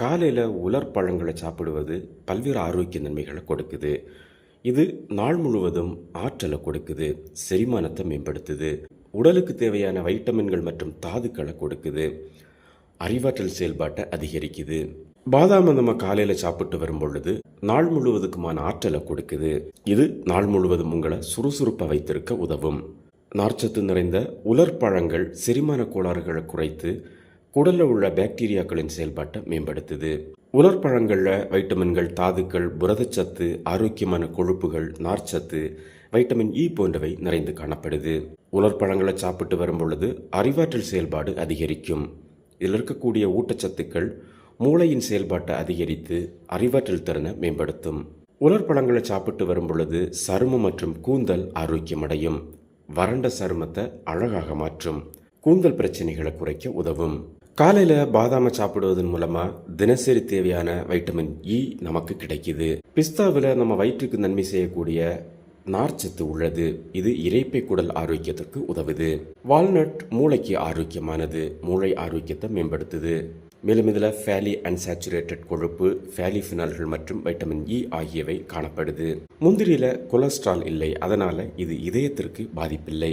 காலையில் உலர் பழங்களை சாப்பிடுவது பல்வேறு ஆரோக்கிய நன்மைகளை கொடுக்குது. இது நாள் முழுவதும் ஆற்றலை கொடுக்குது செரிமானத்தை மேம்படுத்துது உடலுக்கு தேவையான வைட்டமின்கள் மற்றும் தாதுக்களை கொடுக்குது அறிவாற்றல் செயல்பாட்டை அதிகரிக்குது. பாதாம நம்ம காலையில் சாப்பிட்டு வரும் பொழுது நாள் முழுவதுக்குமான ஆற்றலை கொடுக்குது. இது நாள் முழுவதும் உங்களை சுறுசுறுப்பாக வைத்திருக்க உதவும். நார்ச்சத்து நிறைந்த உலர் பழங்கள் செரிமான கோளாறுகளை குறைத்து குடலில் உள்ள பாக்டீரியாக்களின் செயல்பாட்டை மேம்படுத்துது. உலர் பழங்களில் வைட்டமின்கள் தாதுக்கள் புரதச்சத்து ஆரோக்கியமான கொழுப்புகள் நார்ச்சத்து வைட்டமின் இ போன்றவை நிறைந்து காணப்படுது. உலர் பழங்களை சாப்பிட்டு வரும் பொழுது அறிவாற்றல் செயல்பாடு அதிகரிக்கும். இதில் இருக்கக்கூடிய ஊட்டச்சத்துக்கள் மூளையின் செயல்பாட்டை அதிகரித்து அறிவாற்றல் திறனை மேம்படுத்தும். உலர் பழங்களை சாப்பிட்டு வரும் பொழுது சருமம் மற்றும் கூந்தல் ஆரோக்கியமடையும். வறண்ட சருமத்தை அழகாக மாற்றும். கூந்தல் பிரச்சனைகளை குறைக்க உதவும். காலையில பாதாமை சாப்பிடுவதன் மூலமா தினசரி தேவையான வைட்டமின் இ e நமக்கு கிடைக்குது. பிஸ்தாவில் நம்ம வயிற்றுக்கு நன்மை செய்யக்கூடிய நார்ச்சத்து உள்ளது. இது இறைப்பை குடல் ஆரோக்கியத்திற்கு உதவுது. வால்நட் மூளைக்கு ஆரோக்கியமானது மூளை ஆரோக்கியத்தை மேம்படுத்துது. மேலும் இதில் ஃபேலி அன்சாச்சுரேட்டட் கொழுப்பு ஃபேலி ஃபினால்கள் மற்றும் வைட்டமின் இ e ஆகியவை காணப்படுது. முந்திரியில் கொலஸ்ட்ரால் இல்லை அதனால் இது இதயத்திற்கு பாதிப்பில்லை.